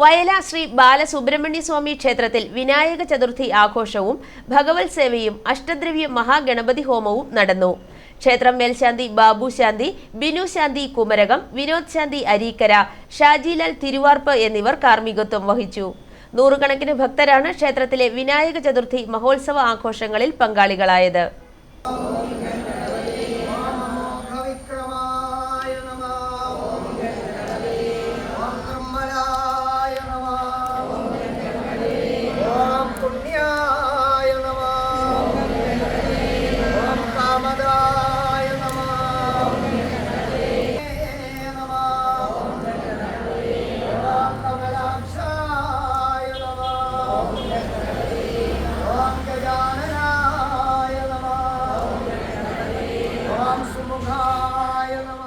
വയല ശ്രീ ബാലസുബ്രഹ്മണ്യ സ്വാമി ക്ഷേത്രത്തിൽ വിനായക ചതുർത്ഥി ആഘോഷവും ഭഗവത് സേവയും അഷ്ടദ്രവ്യ മഹാഗണപതി ഹോമവും നടന്നു. ക്ഷേത്രം മേൽശാന്തി ബാബു ശാന്തി ബിനു ശാന്തി കുമരകം വിനോദ് ശാന്തി അരീക്കര ഷാജിലാൽ തിരുവാർപ്പ് എന്നിവർ കാർമ്മികത്വം വഹിച്ചു. നൂറുകണക്കിന് ഭക്തരാണ് ക്ഷേത്രത്തിലെ വിനായക ചതുർത്ഥി മഹോത്സവ ആഘോഷങ്ങളിൽ പങ്കാളികളായത്. রাম